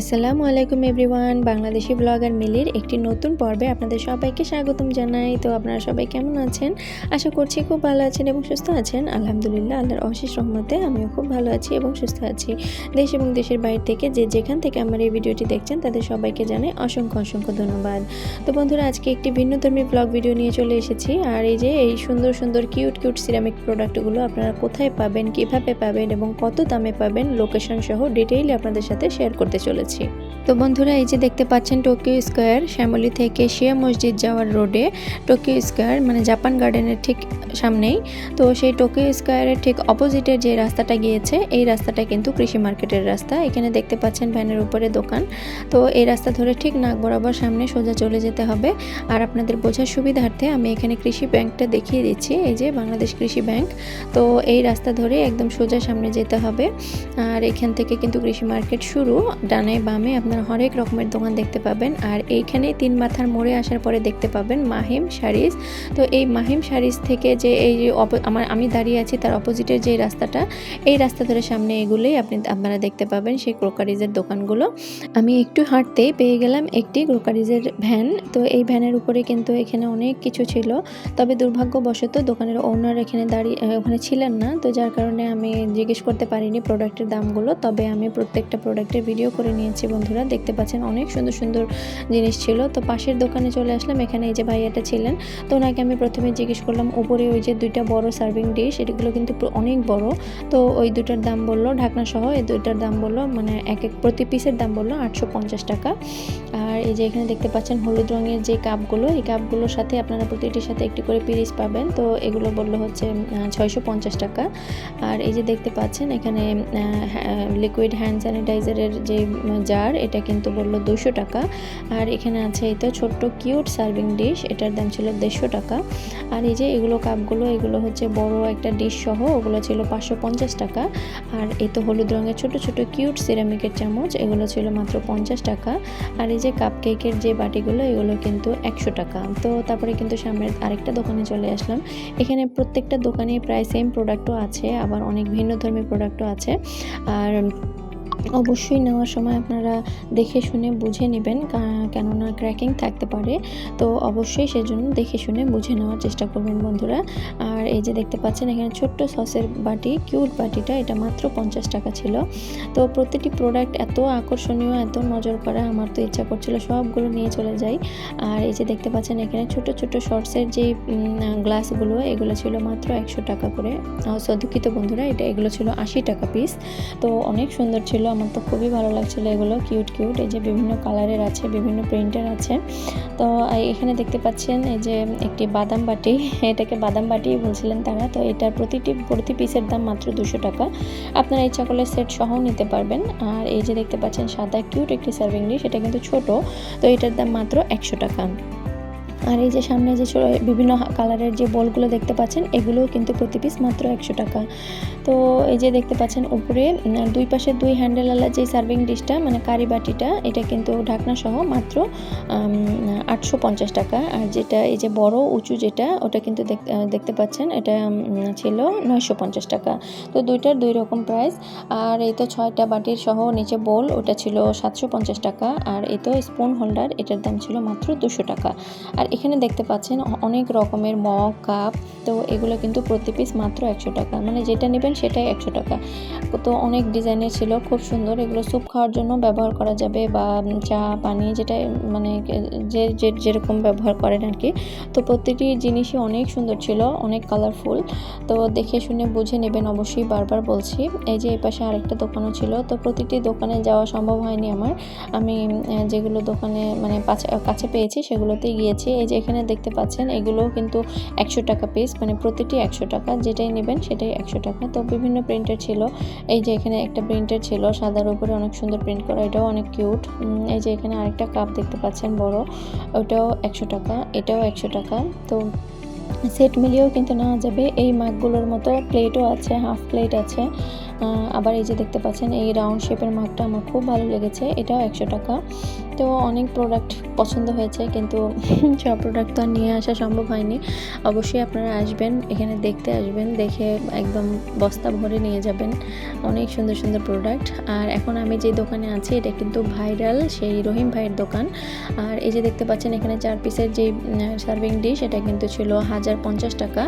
আসসালামু আলাইকুম everyone, Bangladeshi blogger মিলির একটি নতুন পর্বে আপনাদের সবাইকে স্বাগতম জানাই। তো আপনারা সবাই কেমন আছেন? আশা করছি খুব ভালো আছেন এবং সুস্থ আছেন। আলহামদুলিল্লাহ, আল্লাহর অশেষ রহমতে আমিও খুব ভালো আছি এবং সুস্থ আছি। দেশ এবং দেশের বাইরে থেকে যে যেখান থেকে আমার এই ভিডিওটি দেখছেন, তাদের সবাইকে জানাই অসংখ্য অসংখ্য ধন্যবাদ। তো বন্ধুরা, আজকে একটি ভিন্নধর্মী ব্লগ ভিডিও নিয়ে চলে এসেছি। আর এই যে, এই সুন্দর সুন্দর কিউট কিউট সিরামিক প্রোডাক্টগুলো আপনারা কোথায় পাবেন, কীভাবে পাবেন এবং কত দামে পাবেন লোকেশন সহ ডিটেইলে আপনাদের সাথে শেয়ার করতে চলেছি। তো বন্ধুরা, এই যে দেখতে পাচ্ছেন টোকিও স্কোয়ার, শ্যামলি থেকে শিয়া মসজিদ যাওয়ার রোডে। টোকিও স্কোয়ার মানে জাপান গার্ডেনের ঠিক সামনেই। তো সেই টোকিও স্কোয়ারের ঠিক অপোজিটের যে রাস্তাটা গিয়েছে, এই রাস্তাটা কিন্তু কৃষি মার্কেটের রাস্তা। এখানে দেখতে পাচ্ছেন ভ্যানের উপরে দোকান। তো এই রাস্তা ধরে ঠিক নাক বরাবর সামনে সোজা চলে যেতে হবে। আর আপনাদের বোঝার সুবিধার্থে আমি এখানে কৃষি ব্যাংকটা দেখিয়ে দিচ্ছি, এই যে বাংলাদেশ কৃষি ব্যাংক। তো এই রাস্তা ধরে একদম সোজা সামনে যেতে হবে। আর এখান থেকে কিন্তু কৃষি মার্কেট শুরু, ডানে বামে আপনারা হরেক রকমের দোকান দেখতে পাবেন। আর এইখানে তিন মাথার মোড়ে আসার পরে দেখতে পাবেন মাহিম শাড়িজ তো এই মাহিম শাড়িজ থেকে যে এই যে আমার আমি দাঁড়িয়ে আছি তার অপোজিটের যে রাস্তাটা, এই রাস্তা ধরে সামনে এগুলোই আপনি আপনারা দেখতে পাবেন সেই ক্রোকারিজের দোকানগুলো। আমি একটু হাঁটতেই পেয়ে গেলাম একটি ক্রোকারিজের ভ্যান। তো এই ভ্যানের উপরে কিন্তু এখানে অনেক কিছু ছিল। তবে দুর্ভাগ্যবশত দোকানের ওনার এখানে দাঁড়িয়ে ওখানে ছিলেন না। তো যার কারণে আমি জিজ্ঞেস করতে পারিনি প্রোডাক্টের দামগুলো। তবে আমি প্রত্যেকটা প্রোডাক্টের ভিডিও করে নিয়েছি বন্ধুরা। দেখতে পাচ্ছেন অনেক সুন্দর সুন্দর জিনিস ছিল। তো পাশের দোকানে চলে আসলাম। এখানে এই যে ভাইয়াটা ছিলেন, তো ওনাকে আমি প্রথমে জিজ্ঞেস করলাম উপরে ওই যে দুইটা বড় সার্ভিং ডিশ এগুলো কিন্তু অনেক বড়। তো ওই দুটার দাম বলল ঢাকনা সহ এই দুইটার দাম বলল মানে এক এক প্রতি পিসের দাম বলল আটশো পঞ্চাশ টাকা। আর এই যে এখানে দেখতে পাচ্ছেন হলুদ রঙের যে কাপগুলো, এই কাপগুলোর সাথে আপনারা প্রতিটির সাথে একটি করে পিরিচ পাবেন। তো এগুলো বলল হচ্ছে ছয়শো পঞ্চাশ টাকা। আর এই যে দেখতে পাচ্ছেন এখানে লিকুইড হ্যান্ড স্যানিটাইজারের যে জার এটা কিন্তু বলল দুশো টাকা। আর এখানে আছে এই তো ছোট্ট কিউট সার্ভিং ডিশ, এটার দাম ছিল দেড়শো টাকা। আর এই যে এগুলো কাপগুলো, এগুলো হচ্ছে বড় একটা ডিশ সহ, ওগুলো ছিল পাঁচশো পঞ্চাশ টাকা। আর এই তো হলুদ রঙের ছোট ছোট কিউট সিরামিকের চামচ, এগুলো ছিল মাত্র পঞ্চাশ টাকা। আর এই যে কাপ কেকের যে বাটিগুলো, এগুলো কিন্তু একশো টাকা। তো তারপরে কিন্তু সামনের আরেকটা দোকানে চলে আসলাম। এখানে প্রত্যেকটা দোকানে প্রায় সেম প্রোডাক্টও আছে, আবার অনেক ভিন্ন ধর্মী প্রোডাক্টও আছে। আর অবশ্যই নেওয়ার সময় আপনারা দেখে শুনে বুঝে নেবেন কেননা ক্র্যাকিং থাকতে পারে। তো অবশ্যই সেজন্য দেখে শুনে বুঝে নেওয়ার চেষ্টা করবেন বন্ধুরা। আর এই যে দেখতে পাচ্ছেন, এখানে ছোট্ট সসের বাটি কিউট বাটিটা, এটা মাত্র পঞ্চাশ টাকা ছিল। তো প্রতিটি প্রোডাক্ট এত আকর্ষণীয়, এত নজর করা, আমার তো ইচ্ছা করছিল সবগুলো নিয়ে চলে যাই। আর এই যে দেখতে পাচ্ছেন, এখানে ছোট ছোট শর্টসের যে গ্লাসগুলো এগুলো ছিল মাত্র একশো টাকা করে। দুঃখিত বন্ধুরা, এটা এগুলো ছিল আশি টাকা পিস তো অনেক সুন্দর ছিল আমার তো খুবই ভালো লাগছিল এগুলো কিউট কিউট এই যে বিভিন্ন কালারের আছে, বিভিন্ন প্রিন্টের আছে। তো এখানে দেখতে পাচ্ছেন এই যে একটি বাদাম বাটি, এটাকে বাদাম বাটি বলছিলেন তারা, তো এটার প্রতিটি, প্রতি পিসের দাম মাত্র দুশো টাকা। আপনারা এই করলে সেট সহ নিতে পারবেন। আর এই যে দেখতে পাচ্ছেন সাদা কিউট একটি সার্ভিং ডিশ এটা কিন্তু ছোট, তো এটার দাম মাত্র একশো টাকা। আর এই যে সামনে যে বিভিন্ন কালারের যে বলগুলো দেখতে পাচ্ছেন, এগুলোও কিন্তু প্রতি পিস মাত্র একশো টাকা। তো এই যে দেখতে পাচ্ছেন উপরে দুই পাশে দুই হ্যান্ডেলওয়ালা যে সার্ভিং ডিশটা মানে কারি বাটিটা, এটা কিন্তু ঢাকনা সহ মাত্র আটশো পঞ্চাশ টাকা। আর যেটা এই যে বড় উঁচু যেটা, ওটা কিন্তু দেখ- দেখতে পাচ্ছেন, এটা ছিল নয়শো পঞ্চাশ টাকা। তো দুইটার দুই রকম প্রাইস আর এই তো ছয়টা বাটির সহ নিচে বোল ওটা ছিল সাতশো পঞ্চাশ টাকা। আর এই তো স্পুন হোল্ডার এটার দাম ছিল মাত্র দুশো টাকা। আর এখানে দেখতে পাচ্ছেন অনেক রকমের মগ, কাপ, তো এগুলো কিন্তু প্রতি পিস মাত্র একশো টাকা। মানে যেটা নেবেন সেটাই একশো টাকা। তো অনেক ডিজাইনের ছিল, খুব সুন্দর। এগুলো স্যুপ খাওয়ার জন্য ব্যবহার করা যাবে বা চা, পানি যেটা মানে যে যে, যেরকম ব্যবহার করেন আর কি তো প্রতিটি জিনিসই অনেক সুন্দর ছিল, অনেক কালারফুল তো দেখে শুনে বুঝে নেবেন অবশ্যই বারবার বলছি। এই যে, এই পাশে আরেকটা দোকানও ছিল। তো প্রতিটি দোকানে যাওয়া সম্ভব হয়নি আমার। আমি যেগুলো দোকানে মানে কাছে পেয়েছি সেগুলোতেই গিয়েছি। এই যে, এখানে দেখতে পাচ্ছেন, এগুলোও কিন্তু একশো টাকা পিস মানে প্রতিটি একশো টাকা। যেটাই নেবেন সেটাই একশো টাকা। তো বিভিন্ন প্রিন্টার ছিল। এই যে এখানে একটা প্রিন্টার ছিল, সাদার উপরে অনেক সুন্দর প্রিন্ট করা, এটাও অনেক কিউট এই যে এখানে আরেকটা কাপ দেখতে পাচ্ছেন, বড়। ওটাও একশো টাকা, এটাও একশো টাকা। তো সেট মিলিয়েও কিন্তু নেওয়া যাবে। এই মাগগুলোর মতো প্লেটও আছে হাফ প্লেট আছে। আবার এই যে দেখতে পাচ্ছেন, এই রাউন্ড শেপের মাগটা আমার খুব ভালো লেগেছে, এটাও একশো টাকা। তো অনেক প্রোডাক্ট পছন্দ হয়েছে, কিন্তু সব প্রোডাক্ট তো আর নিয়ে আসা সম্ভব হয়নি। অবশ্যই আপনারা আসবেন, এখানে দেখতে আসবেন, দেখে একদম বস্তা ভরে নিয়ে যাবেন। অনেক সুন্দর সুন্দর প্রোডাক্ট আর এখন আমি যে দোকানে আছি, এটা কিন্তু ভাইরাল, সেই রহিম ভাইয়ের দোকান। আর এই যে দেখতে পাচ্ছেন, এখানে চার পিসের যে সার্ভিং ডিশ এটা কিন্তু ছিল হাজার পঞ্চাশ টাকা।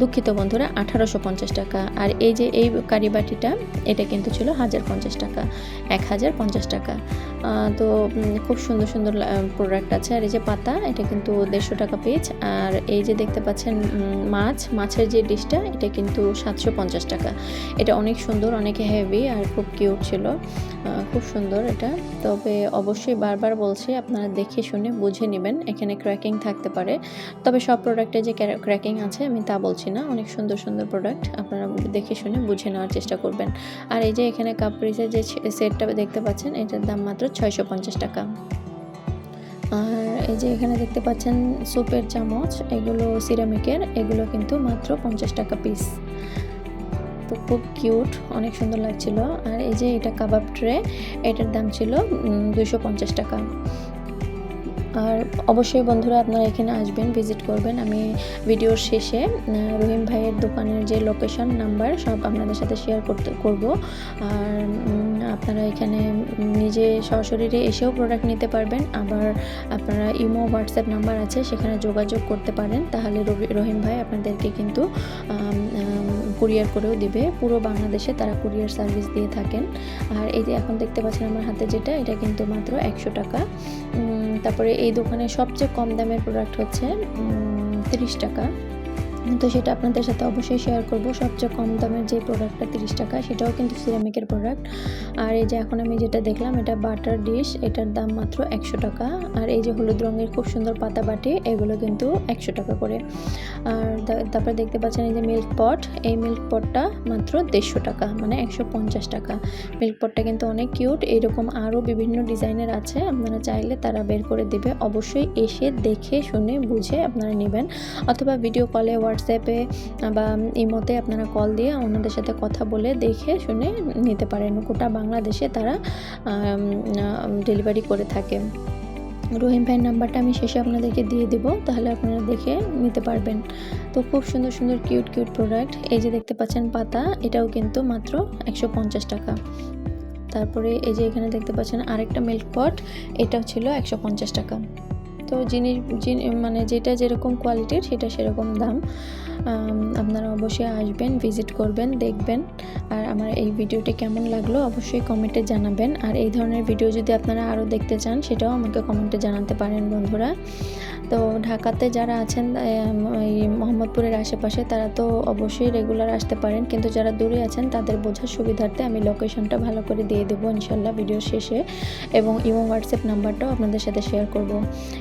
দুঃখিত বন্ধুরা, আঠারোশো পঞ্চাশ টাকা। আর এই যে এই কারি বাটিটা, এটা কিন্তু ছিল হাজার পঞ্চাশ টাকা এক হাজার পঞ্চাশ টাকা তো খুব সুন্দর সুন্দর প্রোডাক্ট আছে। আর এই যে পাতা, এটা কিন্তু দেড়শো টাকা পেজ আর এই যে দেখতে পাচ্ছেন মাছ, মাছের যে ডিশটা, এটা কিন্তু সাতশো পঞ্চাশ টাকা। এটা অনেক সুন্দর, অনেক হেভি আর খুব কিউট ছিল। খুব সুন্দর এটা। তবে অবশ্যই বারবার বলছি, আপনারা দেখে শুনে বুঝে নেবেন, এখানে ক্র্যাকিং থাকতে পারে। তবে সব প্রোডাক্টে যে ক্র্যাকিং আছে, আমি তা বলছি না। অনেক সুন্দর সুন্দর প্রোডাক্ট আপনারা দেখে শুনে বুঝে নেওয়ার চেষ্টা করবেন। আর এই যে এখানে কাপ পিসের যে সেটটা দেখতে পাচ্ছেন, এটার দাম মাত্র ছয়শো পঞ্চাশ টাকা। আর এই যে এখানে দেখতে পাচ্ছেন সুপের চামচ, এগুলো সিরামিকের এগুলো কিন্তু মাত্র পঞ্চাশ টাকা পিস তো খুব কিউট অনেক সুন্দর লাগছিল। আর এই যে এটা কাবাব ট্রে এটার দাম ছিল দুশো টাকা। আর অবশ্যই বন্ধুরা আপনারা এখানে আসবেন ভিজিট করবেন। আমি ভিডিওর শেষে রহিম ভাইয়ের দোকানের যে লোকেশন নাম্বার সব আপনাদের সাথে শেয়ার করতে, করব। আর আপনারা এখানে নিজে সশরীরে এসেও প্রোডাক্ট নিতে পারবেন। আবার আপনারা ইমো হোয়াটসঅ্যাপ নাম্বার আছে, সেখানে যোগাযোগ করতে পারেন। তাহলে রহিম ভাই আপনাদেরকে কিন্তু কুরিয়ার করেও দিবে। পুরো বাংলাদেশে তারা কুরিয়ার সার্ভিস দিয়ে থাকেন। আর এই যে এখন দেখতে পাচ্ছেন আমার হাতে যেটা, এটা কিন্তু মাত্র একশো টাকা। তারপরে এই দোকানে সবচেয়ে কম দামের প্রোডাক্ট হচ্ছে তিরিশ টাকা। তো সেটা আপনাদের সাথে অবশ্যই শেয়ার করব। সবচেয়ে কম দামের যে প্রোডাক্টটা তিরিশ টাকা, সেটাও কিন্তু সিরামিকের প্রোডাক্ট আর এই যে এখন আমি যেটা দেখলাম, এটা বাটার ডিশ এটার দাম মাত্র একশো টাকা। আর এই যে হলুদ রঙের খুব সুন্দর পাতা বাটি, এগুলো কিন্তু একশো টাকা করে। আর তারপরে দেখতে পাচ্ছেন এই যে মিল্ক পট এই মিল্ক পটটা মাত্র দেড়শো টাকা মানে একশো পঞ্চাশ টাকা। মিল্ক পটটা কিন্তু অনেক কিউট এরকম আরও বিভিন্ন ডিজাইনের আছে, আপনারা চাইলে তারা বের করে দেবে। অবশ্যই এসে দেখে, শুনে, বুঝে আপনারা নেবেন। অথবা ভিডিও কলে হোয়াটসঅ্যাপে বা ইমোতে আপনারা কল দিয়ে ওনাদের সাথে কথা বলে দেখে শুনে নিতে পারেন। গোটা বাংলাদেশে তারা ডেলিভারি করে থাকে। রহিম ভাইয়ের নাম্বারটা আমি শেষে আপনাদেরকে দিয়ে দেবো, তাহলে আপনারা দেখে নিতে পারবেন। তো খুব সুন্দর সুন্দর কিউট কিউট প্রোডাক্ট এই যে দেখতে পাচ্ছেন পাতা, এটাও কিন্তু মাত্র একশো পঞ্চাশ টাকা। তারপরে এই যে এখানে দেখতে পাচ্ছেন আরেকটা মিল্ক পট এটাও ছিল একশো পঞ্চাশ টাকা। তো জিনিস, জিনি- মানে যেটা যেরকম কোয়ালিটির সেটা সেরকম দাম। আপনারা অবশ্যই আসবেন ভিজিট করবেন, দেখবেন। আর আমার এই ভিডিওটি কেমন লাগল অবশ্যই কমেন্টে জানাবেন। আর এই ধরনের ভিডিও যদি আপনারা আরও দেখতে চান, সেটাও আমাকে কমেন্টে জানাতে পারেন বন্ধুরা। তো ঢাকাতে যারা আছেন এই মোহাম্মদপুরের আশেপাশে, তারা তো অবশ্যই রেগুলার আসতে পারেন। কিন্তু যারা দূরে আছেন, তাদের বোঝার সুবিধার্থে আমি লোকেশনটা ভালো করে দিয়ে দেবো ইনশাল্লাহ ভিডিও শেষে। এবং ইমো হোয়াটসঅ্যাপ নাম্বারটাও আপনাদের সাথে শেয়ার করব।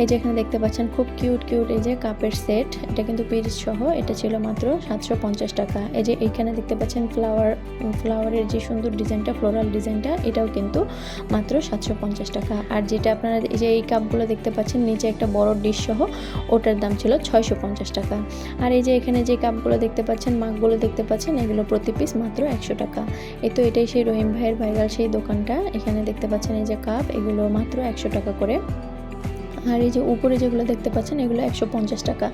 এই যে এখানে দেখতে পাচ্ছেন, খুব কিউট কিউট এই যে কাপের সেট এটা কিন্তু পিরিচ সহ, এটা ছিল মাত্র সাতশো পঞ্চাশ টাকা। এই যে এইখানে দেখতে পাচ্ছেন ফ্লাওয়ার ফ্লাওয়ারের যে সুন্দর ডিজাইনটা ফ্লোরাল ডিজাইনটা, এটাও কিন্তু মাত্র সাতশো পঞ্চাশ টাকা। আর যেটা আপনারা, এই যে এই কাপগুলো দেখতে পাচ্ছেন, নিচে একটা বড় ডিশ সহ ওটার দাম ছিল ছয়শো পঞ্চাশ টাকা। আর এই যে এখানে যে কাপগুলো দেখতে পাচ্ছেন, মাগগুলো দেখতে পাচ্ছেন, এগুলো প্রতি পিস মাত্র একশো টাকা। এই তো এটাই সেই রহিম ভাইয়ের ভাইরাল সেই দোকানটা। এখানে দেখতে পাচ্ছেন এই যে কাপ, এগুলো মাত্র একশো টাকা করে। আর এই যে উপরে যেগুলো দেখতে পাচ্ছেন, এগুলো একশো পঞ্চাশ টাকা।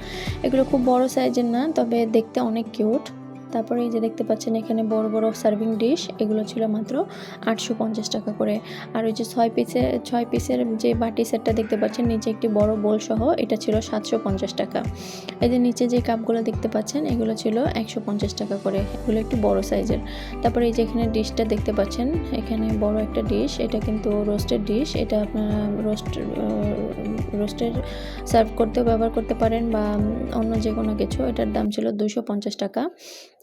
এগুলো খুব বড় সাইজের না, তবে দেখতে অনেক কিউট। তারপরে এই যে দেখতে পাচ্ছেন এখানে বড় বড় সার্ভিং ডিশ এগুলো ছিল মাত্র আটশো পঞ্চাশ টাকা করে। আর ওই যে ছয় পিসের ছয় পিসের যে বাটি সেটটা দেখতে পাচ্ছেন, নিচে একটি বড় বোল সহ এটা ছিল সাতশো পঞ্চাশ টাকা। এই যে নিচে যে কাপগুলো দেখতে পাচ্ছেন, এগুলো ছিল একশো পঞ্চাশ টাকা করে। এগুলো একটু বড় সাইজের তারপরে এই যে এখানে ডিশটা দেখতে পাচ্ছেন, এখানে বড় একটা ডিশ এটা কিন্তু রোস্টেড ডিশ এটা আপনারা রোস্ট রোস্টের সার্ভ করতেও ব্যবহার করতে পারেন বা অন্য যে কোনো কিছু, এটার দাম ছিল দুশো পঞ্চাশ টাকা।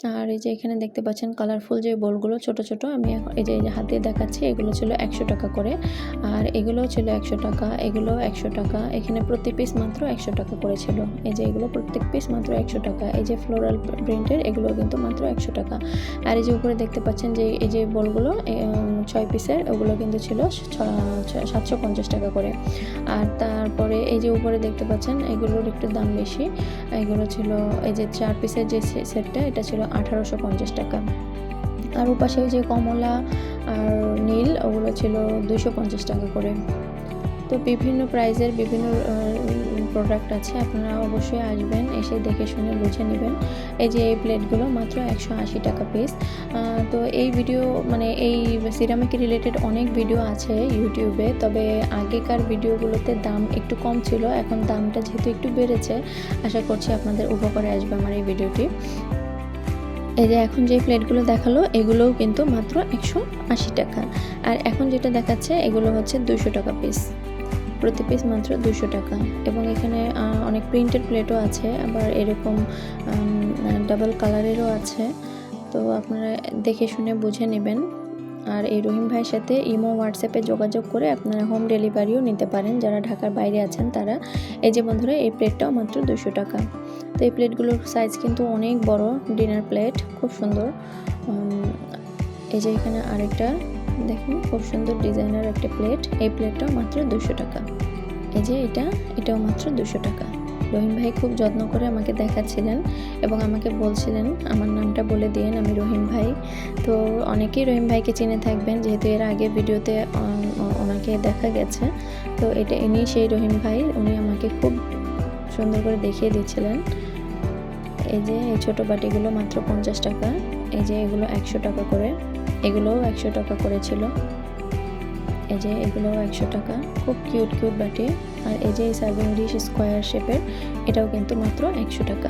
আর এই যে এখানে দেখতে পাচ্ছেন কালারফুল যে বোলগুলো ছোট ছোট, আমি এই যে হাতে দেখাচ্ছি, এগুলো ছিল একশো টাকা করে। আর এগুলোও ছিল একশো টাকা এগুলো একশো টাকা, এখানে প্রতি পিস মাত্র একশো টাকা করে ছিল। এই যে এগুলো প্রত্যেক পিস মাত্র একশো টাকা, এই যে ফ্লোরাল প্রিন্টের এগুলো কিন্তু মাত্র একশো টাকা। আর এই যে উপরে দেখতে পাচ্ছেন যে এই যে বলগুলো ছয় পিসের ওগুলো কিন্তু ছিল সাতশো পঞ্চাশ টাকা করে। আর তারপরে এই যে উপরে দেখতে পাচ্ছেন, এগুলোর একটু দাম বেশি। এগুলো ছিল, এই যে চার পিসের যে সেটটা, এটা ছিল আঠারোশো পঞ্চাশ টাকা। আর ওপাশে যে কমলা আর নীল, ওগুলো ছিল দুশো পঞ্চাশ টাকা করে। তো বিভিন্ন প্রাইজের বিভিন্ন প্রোডাক্ট আছে, আপনারা অবশ্যই আসবেন, এসে দেখে শুনে বুঝে নেবেন। এই যে এই প্লেটগুলো মাত্র একশো আশি টাকা পিস তো এই ভিডিও মানে এই সিরামিক রিলেটেড অনেক ভিডিও আছে ইউটিউবে তবে আগেকার ভিডিওগুলোতে দাম একটু কম ছিল, এখন দামটা যেহেতু একটু বেড়েছে, আশা করছি আপনাদের উপকারে আসবে আমার এই ভিডিওটি এই যে এখন যে প্লেটগুলো দেখাল, এগুলোও কিন্তু মাত্র একশো আশি টাকা। আর এখন যেটা দেখাচ্ছে, এগুলো হচ্ছে দুশো টাকা পিস প্রতি পিস মাত্র দুশো টাকা। এবং এখানে অনেক প্রিন্টেড প্লেটও আছে, আবার এরকম ডাবল কালারেরও আছে। তো আপনারা দেখে শুনে বুঝে নেবেন। আর এই রহিম ভাইয়ের সাথে ইমো হোয়াটসঅ্যাপে যোগাযোগ করে আপনারা হোম ডেলিভারিও নিতে পারেন। যারা ঢাকার বাইরে আছেন, তারা, এই যে বন্ধুরা, এই প্লেটটাও মাত্র দুশো টাকা। তো এই প্লেটগুলোর সাইজ কিন্তু অনেক বড় ডিনার প্লেট খুব সুন্দর। এই যে এখানে আরেকটা, দেখুন খুব সুন্দর ডিজাইনার একটা প্লেট এই প্লেটটাও মাত্র দুশো টাকা। এই যে এটা, এটাও মাত্র দুশো টাকা। রহিম ভাই খুব যত্ন করে আমাকে দেখাচ্ছিলেন এবং আমাকে বলছিলেন, আমার নামটা বলে দিয়েন, আমি রহিম ভাই। তো অনেকেই রহিম ভাইকে চিনে থাকবেন, যেহেতু এর আগে ভিডিওতে ওনাকে দেখা গেছে। তো এটা ইনি, সেই রহিম ভাই, উনি আমাকে খুব সুন্দর করে দেখিয়ে দিচ্ছিলেন। এই যে এই ছোটো বাটিগুলো মাত্র পঞ্চাশ টাকা, এই যে এগুলো একশো টাকা করে, এগুলোও একশো টাকা করেছিল। এই যে এগুলোও একশো টাকা, খুব কিউট কিউট বাটি। আর এই যে সার্ভিং ডিশ স্কোয়ার শেপের এটাও কিন্তু মাত্র একশো টাকা।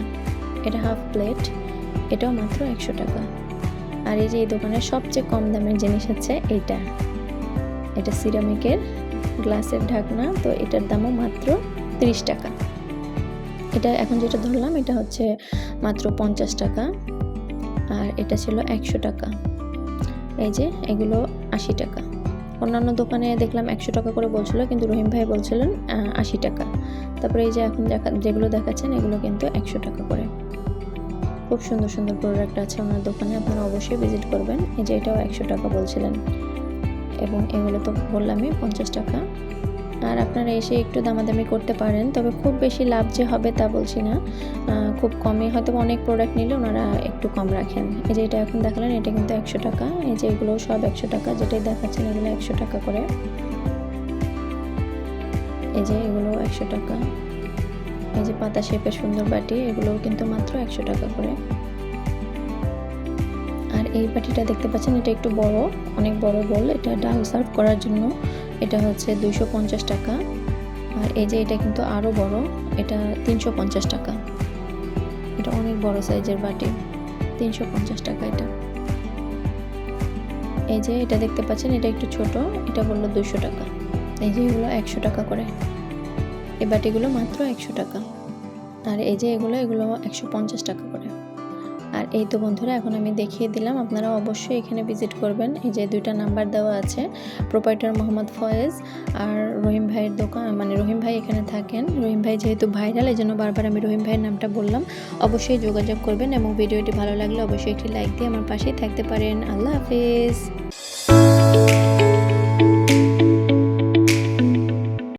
এটা হাফ প্লেট এটাও মাত্র একশো টাকা। আর এই যে এই দোকানের সবচেয়ে কম দামের জিনিস হচ্ছে এইটা এটা সিরামিকের গ্লাসের ঢাকনা, তো এটার দামও মাত্র তিরিশ টাকা। এটা এখন যেটা ধরলাম, এটা হচ্ছে মাত্র পঞ্চাশ টাকা। আর এটা ছিল একশো টাকা। এই যে, এগুলো আশি টাকা। অন্যান্য দোকানে দেখলাম একশো টাকা করে বলছিল, কিন্তু রহিম ভাই বলছিলেন আশি টাকা। তারপরে এই যে এখন দেখা, যেগুলো দেখাচ্ছেন, এগুলো কিন্তু একশো টাকা করে। খুব সুন্দর সুন্দর প্রোডাক্ট আছে ওনার দোকানে, আপনারা অবশ্যই ভিজিট করবেন। এই যে এটাও একশো টাকা বলছিলেন। এবং এগুলো তো বললামই, পঞ্চাশ টাকা। আর আপনারা এসে একটু দামাদামি করতে পারেন, তবে খুব বেশি লাভ যে হবে তা বলছি না। খুব কমই হয়তো অনেক প্রোডাক্ট নিলে ওনারা একটু কম রাখেন। এই যে এটা এখন দেখালেন, এটা কিন্তু একশো টাকা। এই যে এগুলো সব একশো টাকা, যেটাই দেখাচ্ছেন এগুলো একশো টাকা করে। এই যে এগুলো একশো টাকা। এই যে পাতা শেপের সুন্দর বাটি, এগুলোও কিন্তু মাত্র একশো টাকা করে। আর এই বাটিটা দেখতে পাচ্ছেন, এটা একটু বড়, অনেক বড় বল এটা ডাল সার্ভ করার জন্য। এটা হচ্ছে দুশো পঞ্চাশ টাকা। আর এই যে এটা কিন্তু আরও বড়, এটা তিনশো পঞ্চাশ টাকা। এটা অনেক বড় সাইজের বাটি, তিনশো পঞ্চাশ টাকা এটা। এই যে এটা দেখতে পাচ্ছেন, এটা একটু ছোট, এটা বলল দুশো টাকা। এই যে এগুলো একশো টাকা করে। এই বাটিগুলো মাত্র একশো টাকা। আর এই যে এগুলো এগুলো একশো পঞ্চাশ টাকা করে। আর এই তো বন্ধুরা, এখন আমি দেখিয়ে দিলাম। আপনারা অবশ্যই এখানে ভিজিট করবেন। এই যে দুইটা নাম্বার দেওয়া আছে প্রোপাইটার মোহাম্মদ ফয়েজ আর রহিম ভাইয়ের দোকান মানে রহিম ভাই এখানে থাকেন। রহিম ভাই যেহেতু ভাইরাল এই জন্য বারবার আমি রহিম ভাইয়ের নামটা বললাম। অবশ্যই যোগাযোগ করবেন এবং ভিডিওটি ভালো লাগলে অবশ্যই একটি লাইক দিয়ে আমার পাশেই থাকতে পারেন। আল্লাহ হাফিজ।